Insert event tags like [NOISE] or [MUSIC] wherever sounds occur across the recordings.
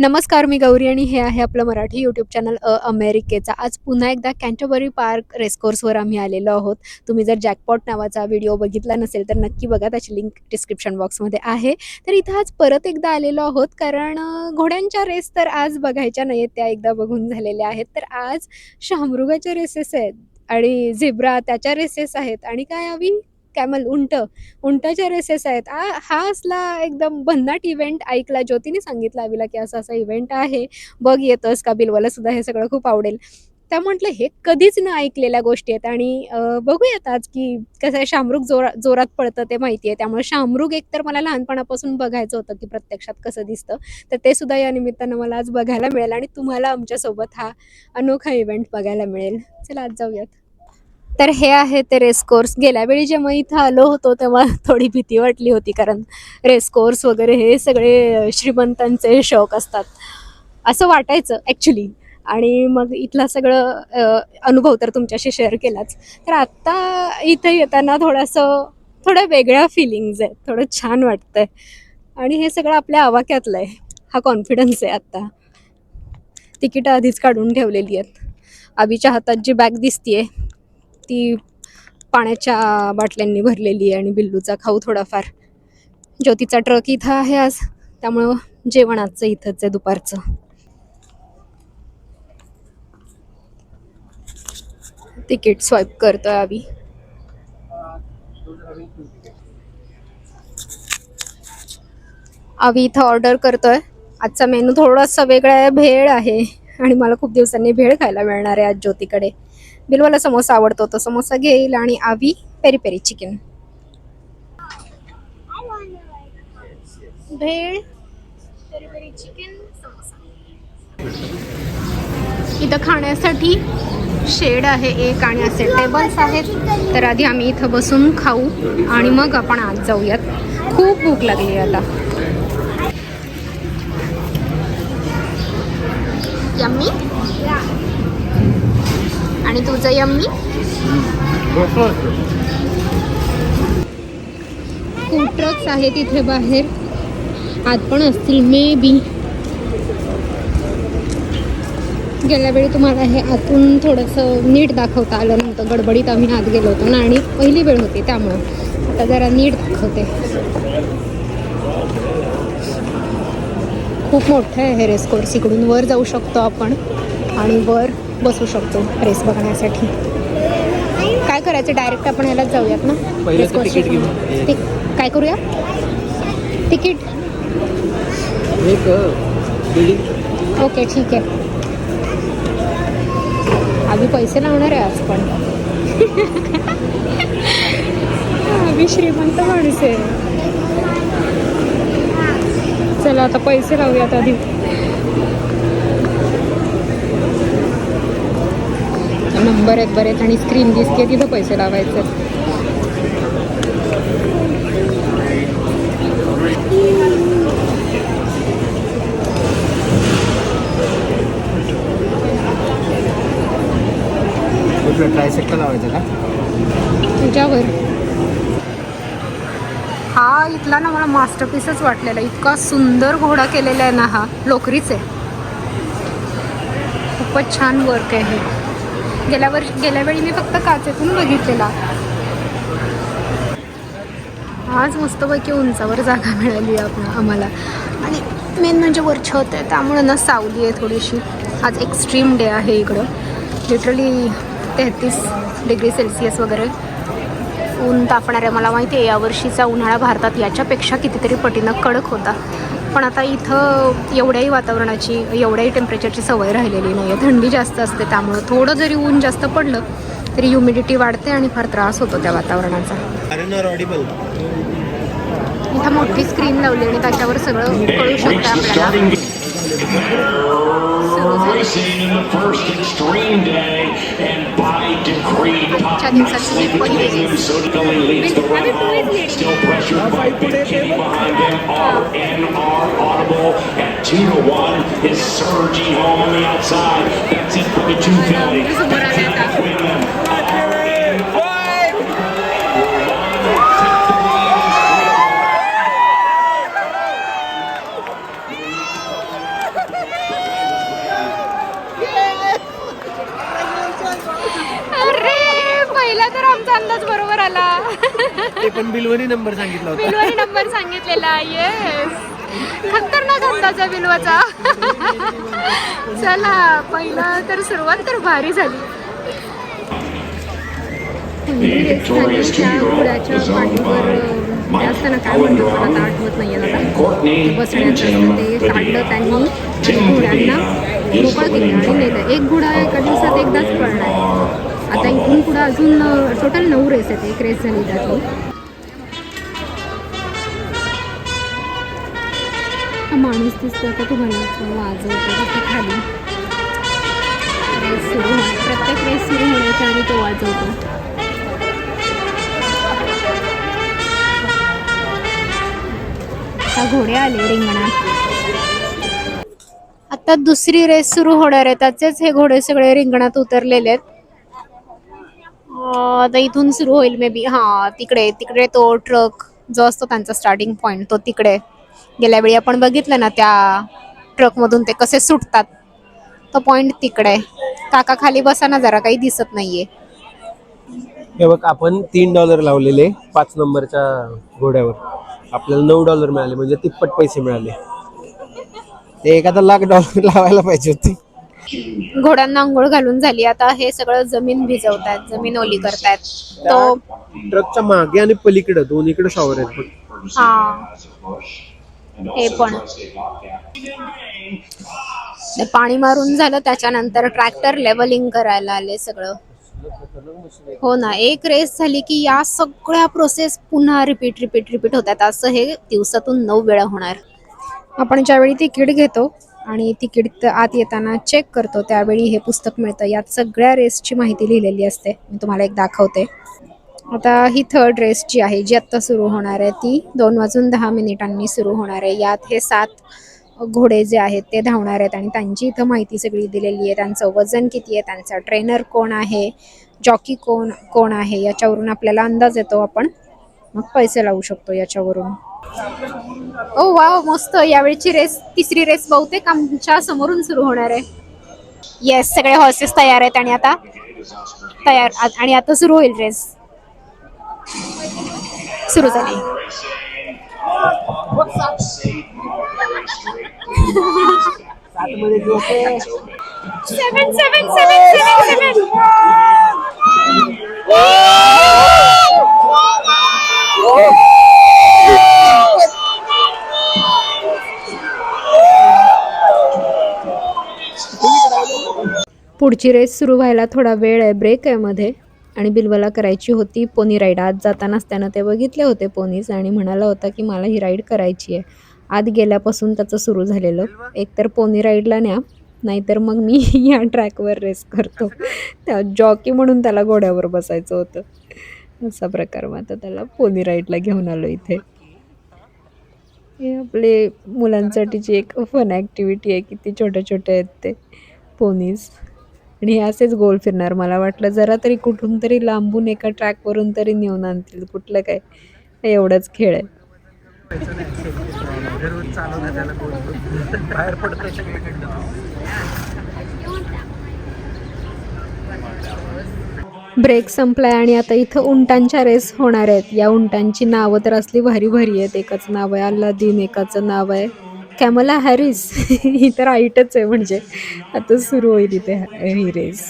नमस्कार मी गौरी आणि हे आहे आपलं मराठी यूट्यूब चॅनल अ अमेरिकेचा. आज पुन्हा एकदा कॅन्टबरी पार्क रेसकोर्सवर आम्ही आलेलो आहोत. तुम्ही जर जॅकपॉट नावाचा व्हिडिओ बघितला नसेल तर नक्की बघा. त्याची लिंक डिस्क्रिप्शन बॉक्समध्ये आहे. तर इथं आज परत एकदा आलेलो आहोत कारण घोड्यांच्या रेस तर आज बघायच्या नाही आहेत त्या एकदा बघून झालेल्या आहेत. तर आज शहामृगाच्या रेसेस आहेत आणि झेब्रा त्याच्या रेसेस आहेत. आणि काय हवी कॅमल उंट उंटाच्या रेसेस आहेत. हा असला एकदम भन्नाट इव्हेंट ऐकला ज्योतीने सांगितलं आवीला की असं असा इव्हेंट आहे. बघ येतस का बिलवाला? सुद्धा हे सगळं खूप आवडेल. त्या म्हटलं हे कधीच न ऐकलेल्या गोष्टी आहेत. आणि बघूयात आज की कसं आहे शामरुख जोरा जोरात पडतं ते माहिती आहे. त्यामुळे शामरुख एक तर मला लहानपणापासून बघायचं होतं की प्रत्यक्षात कसं दिसतं तर ते सुद्धा या निमित्तानं मला आज बघायला मिळेल आणि तुम्हाला आमच्यासोबत हा अनोखा इव्हेंट बघायला मिळेल. चला आज जाऊयात. तर हे आहे ते रेस कोर्स गेल्या वेळी जेव्हा इथं आलो होतो तेव्हा थोडी भीती वाटली होती कारण रेस कोर्स वगैरे हे सगळे श्रीमंतांचे शौक असतात. असं वाटायचं ॲक्च्युली आणि मग इथला सगळं अनुभव तर तुमच्याशी शेअर केलाच. तर आत्ता इथं येताना थोडंसं थोड्या वेगळ्या फिलिंग्ज आहेत. थोडं छान वाटतंय. आणि हे सगळं आपल्या आवाक्यातलं आहे. हा कॉन्फिडन्स आहे आत्ता. तिकीटं आधीच काढून ठेवलेली आहेत. आबीच्या हातात जी बॅग दिसतीये ती पाण्याच्या बाटल्यांनी भरलेली आहे आणि बिल्लूचा खाऊ थोडाफार. ज्योतीचा ट्रक इथं आहे आज. त्यामुळं जेवण आजचं इथंच आहे दुपारचं. तिकीट स्वाईप करतोय आम्ही. आम्ही इथं ऑर्डर करतोय. आजचा मेनू थोडासा वेगळा आहे. भेळ आहे. आणि मला खूप दिवसांनी भेळ खायला मिळणार आहे आज ज्योतीकडे. बिलवाला समोसा आवडतो तो समोसा घेईल आणि आवी peri peri chicken. Bhel peri peri chicken samosa. इथं खाण्यासाठी शेड आहे एक आणि असे टेबल्स आहेत. तर आधी आम्ही इथं बसून खाऊ आणि मग आपण आज जाऊयात. खूप भूक लागली आता. यम्मी? आणि तुझं यम्मी फूड ट्रक्स आहेत इथे बाहेर. आत पण असतील मे बी गेल्या वेळी तुम्हाला हे आतून थोडंसं नीट दाखवता आलं नव्हतं. गडबडीत आम्ही आत गेलो होतो ना आणि पहिली वेळ होती त्यामुळं. आता जरा नीट दाखवते. खूप मोठं आहे हे रेस कोर्स इकडून वर जाऊ शकतो आपण. आणि वर बसू शकतो रेस बघण्यासाठी. काय करायचं? डायरेक्ट आपण ह्यालाच जाऊयात ना? तिकीट काय करूया? तिकीट? ओके ठीक आहे. आम्ही पैसे लावणार आहे आज पण. आम्ही श्रीमंत माणूस आहे. चला आता पैसे लावूयात आधी. नंबर आहेत बरेच आणि स्क्रीन दिसते तिथं पैसे लावायचे. ट्रायसेक्टर लावायचं का? तुझ्यावर. हा इथला ना मला मास्टरपीसच वाटलेला. इतका सुंदर घोडा केलेला आहे ना हा. लोकरीच आहे. खूपच छान वर्क आहे हे. गेल्या वर्षी गेल्या वेळी मी फक्त काचेतून बघितलेला. आज मस्तपैकी उंचावर जागा मिळाली आपण आम्हाला. आणि मेन म्हणजे वर छत आहे त्यामुळे ना सावली आहे थोडीशी. आज एक्स्ट्रीम डे आहे इकडं. लिटरली तेहतीस डिग्री सेल्सिअस वगैरे. ऊन तापणार आहे मला माहिती आहे यावर्षीचा उन्हाळा भारतात याच्यापेक्षा कितीतरी पटीनं कडक होता. पण आता इथं एवढ्याही वातावरणाची एवढ्याही टेम्परेचरची सवय राहिलेली नाही आहे थंडी जास्त असते त्यामुळं थोडं जरी ऊन जास्त पडलं तरी ह्युमिडिटी वाढते आणि फार त्रास होतो त्या वातावरणाचा. इथं मोठी स्क्रीन लावली आणि त्याच्यावर सगळं कळू शकतं आपल्याला. Racing in the first extreme day, and by decree, Pop nicely between them. Sodagali leads the run home, still pressured by Big Kitty behind them. RNR Audible at 2 to 1 is surging home on the outside. That's it for the 250. Number सांगितला होता. बिलवारी number सांगितलेला yes खतरनाक अंदाज बिलवाचा. चला पहिला तर सुरुवात तर भारी झाली. पाठीवर काय म्हणतात मला आता आठवत नाही आता बसण्याचं ते काढलं त्यांनी आणि Tim घोड्यांना Medina is मोकळ केलं आणि नेलं एक घोडा एका दिवसात एकदाच पळणार आता इथून पुढं अजून टोटल नऊ रेस आहेत. एक रेस झाली त्यातली. माणूस दिसतो का तुम्हाला तो वाजवतो तिथे खाली. रेस सुरू प्रत्येक रेस सुरू होण्याच्या आधी तो वाजवतो. आता घोडे आले रिंगणात. आता दुसरी रेस सुरू होणार आहे. त्याचेच हे घोडे सगळे रिंगणात उतरलेले आहेत. आता इथून सुरू होईल मे बी हा तिकडे तिकडे तो ट्रक जो असतो त्यांचा स्टार्टिंग पॉइंट तो तिकडे. गेल्या वेळी आपण बघितलं ना त्या ट्रकमधून ते कसे सुटतात. तो पॉइंट तिकडे काका खाली बसा ना जरा काही दिसत नाहीये. हे बघ आपण तीन डॉलर लावलेले पाच नंबरच्या घोड्यावर. आपल्याला नऊ डॉलर मिळाले म्हणजे तिप्पट पैसे मिळाले. ते एखादा लाख डॉलर लावायला पाहिजे होती. घोड्यांना आंघोळ घालून झाली. आता हे सगळं जमीन भिजवतायत जमीन ओली करतायत. तो ट्रकच्या मागे आणि पलीकडे दोन्हीकडे शॉवर आहेत. हा. हे पण. पाणी मारून झालं त्याच्यानंतर ट्रॅक्टर लेवलिंग करायला आले सगळं. हो ना एक रेस झाली की या सगळ्या प्रोसेस पुन्हा रिपीट रिपीट रिपीट होतात. असं हे दिवसातून नऊ वेळा होणार. आपण ज्यावेळी तिकीट घेतो आणि तिकीट आत येताना चेक करतो त्यावेळी हे पुस्तक मिळतं. यात सगळ्या रेसची माहिती लिहिलेली असते. मी तुम्हाला एक दाखवते. आता ही थर्ड रेस जी आहे जी आत्ता सुरू होणार आहे ती दोन वाजून दहा मिनिटांनी सुरू होणार आहे. यात हे सात घोडे जे आहेत ते धावणार आहेत आणि त्यांची इथं माहिती सगळी दिलेली आहे. त्यांचं वजन किती आहे त्यांचा ट्रेनर कोण आहे जॉकी कोण कोण आहे याच्यावरून आपल्याला अंदाज येतो. आपण मग पैसे लावू शकतो याच्यावरून. ओ वा मस्त. यावेळची रेस तिसरी रेस बहुतेक आमच्या समोरून सुरू होणार आहे. येस सगळे हॉर्सेस तयार आहेत आणि आता तयार आ- आणि आता सुरू होईल रेस सुरू झाली. आतमध्ये जो ते सेवन सेवन सेवन सेवन सेवन पुढची रेस सुरू व्हायला थोडा वेळ आहे ब्रेक आहे मध्ये. आणि बिलवाला करायची होती पोनी राईड आज जातानाच त्यानं ते बघितले होते पोनीज आणि म्हणाला होता की मला ही राईड करायची आहे. आत गेल्यापासून त्याचं सुरू झालेलं. एकतर पोनी राईडला न्या नाहीतर मग मी [LAUGHS] या ट्रॅकवर रेस करतो. [LAUGHS] त्या जॉकी म्हणून त्याला घोड्यावर बसायचं होतं. असा प्रकार मग आता त्याला पोनी राईडला घेऊन आलो इथे. हे आपले मुलांसाठीची एक फन ॲक्टिव्हिटी आहे किती छोटे छोटे आहेत ते. पोनीज आणि असेच गोल फिरणार. मला वाटलं जरा तरी कुठून तरी लांबून एका ट्रॅकवरून तरी नेऊन आणतील कुठलं काय. हे एवढंच खेळ आहे. ब्रेक संपलाय आणि आता इथं उंटांच्या रेस होणार आहेत. या उंटांची नावं तर असली भारी भारी आहेत. एकाचं नाव आहे अल्लादीन एकाचं नाव आहे कॅमला हॅरिस. ही तर आईटच आहे म्हणजे. आता सुरू होईल इथे ही रेस.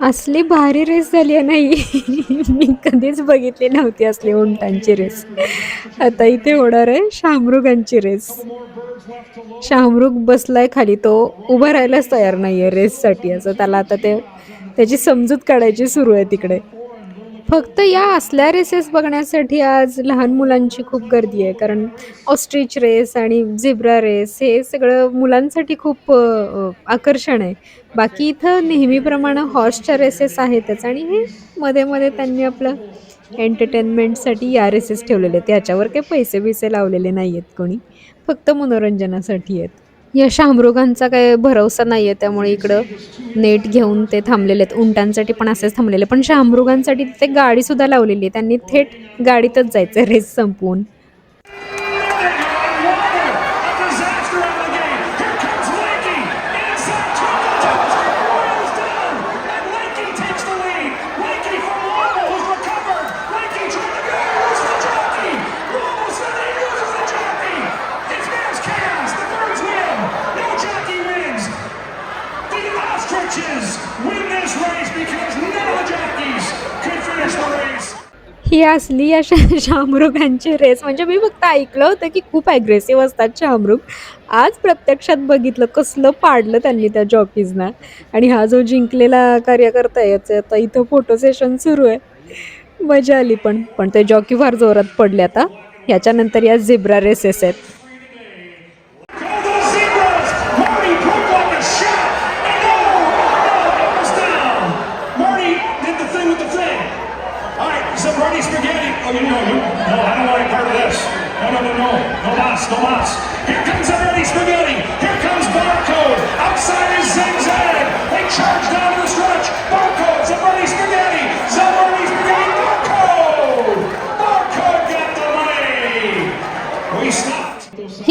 असली भारी रेस झाली आहे नाही मी कधीच बघितली नव्हती असली उंटांची रेस आता इथे होणार आहे शामरुगांची रेस शामरुग बसलाय खाली. तो उभा राहायलाच तयार नाही आहे रेससाठी असं त्याला आता ते त्याची समजूत काढायची सुरू आहे तिकडे. फक्त या असल्या रेसेस बघण्यासाठी आज लहान मुलांची खूप गर्दी आहे. कारण ऑस्ट्रिच रेस आणि झिब्रा रेस हे सगळं मुलांसाठी खूप आकर्षण आहे. बाकी इथं नेहमीप्रमाणे हॉर्सच्या रेसेस आहेतच आणि हे मध्ये मध्ये त्यांनी आपलं एंटरटेनमेंटसाठी या रेसेस ठेवलेले आहेत. याच्यावर काही पैसे बिसे लावलेले नाही आहेत कोणी. फक्त मनोरंजनासाठी आहेत. या शामृगांचा काय भरवसा नाही आहे त्यामुळे इकडं नेट घेऊन ते थांबलेले आहेत. उंटांसाठी पण असेच थांबलेले पण शामृगांसाठी तिथे गाडीसुद्धा लावलेली आहे. त्यांनी थेट गाडीतच जायचं रेस संपवून. असली या शा रेस म्हणजे मी फक्त ऐकलं होतं की खूप ॲग्रेसिव्ह असतात शामृग आज प्रत्यक्षात बघितलं कसलं पाडलं त्यांनी त्या जॉकीजना आणि हा जो जिंकलेला कार्यकर्ता आहे याचं आता इथं फोटो सेशन सुरू आहे. मजा आली पण पण ते जॉकी फार जोरात पडले आता. याच्यानंतर या झेब्रा रेसेस आहेत.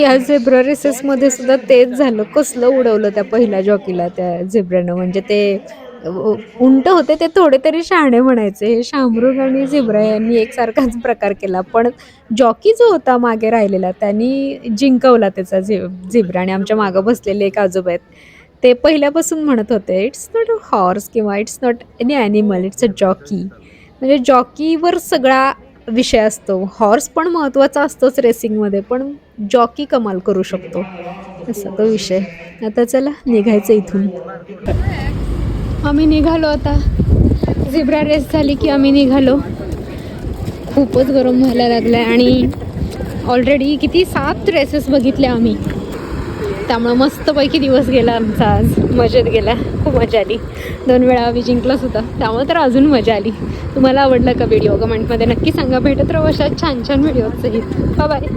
या झेब्रा रेसेसमध्ये सुद्धा तेच झालं. कसलं उडवलं त्या पहिल्या जॉकीला त्या झेब्रानं म्हणजे ते उंट होते ते थोडे तरी शहाणे म्हणायचे. हे शामरुग आणि झेब्रा यांनी एकसारखाच प्रकार केला. पण जॉकी जो होता मागे राहिलेला त्यांनी जिंकवला त्याचा झे झेब्रा आणि आमच्या मागं बसलेले एक आजोबा आहेत ते पहिल्यापासून म्हणत होते इट्स नॉट अ हॉर्स किंवा it's not any animal it's a jockey म्हणजे जॉकीवर सगळा विषय असतो. हॉर्स पण महत्त्वाचा असतोच रेसिंगमध्ये पण जॉकी कमाल करू शकतो. असा तो विषय. आता चला निघायचं इथून. आम्ही निघालो आता. झिब्रा रेस झाली की आम्ही निघालो. खूपच गरम व्हायला लागलं आहे आणि ऑलरेडी किती सात रेसेस बघितल्या आम्ही. त्यामुळं मस्तपैकी दिवस गेला आमचा आज. मजेत गेला. खूप मजा आली. दोन वेळा आम्ही जिंकलं सुद्धा. त्यामुळे तर अजून मजा आली. तुम्हाला आवडला का व्हिडिओ कमेंटमध्ये नक्की सांगा. भेटत राहू अशा छान छान व्हिडिओ सहित. बाय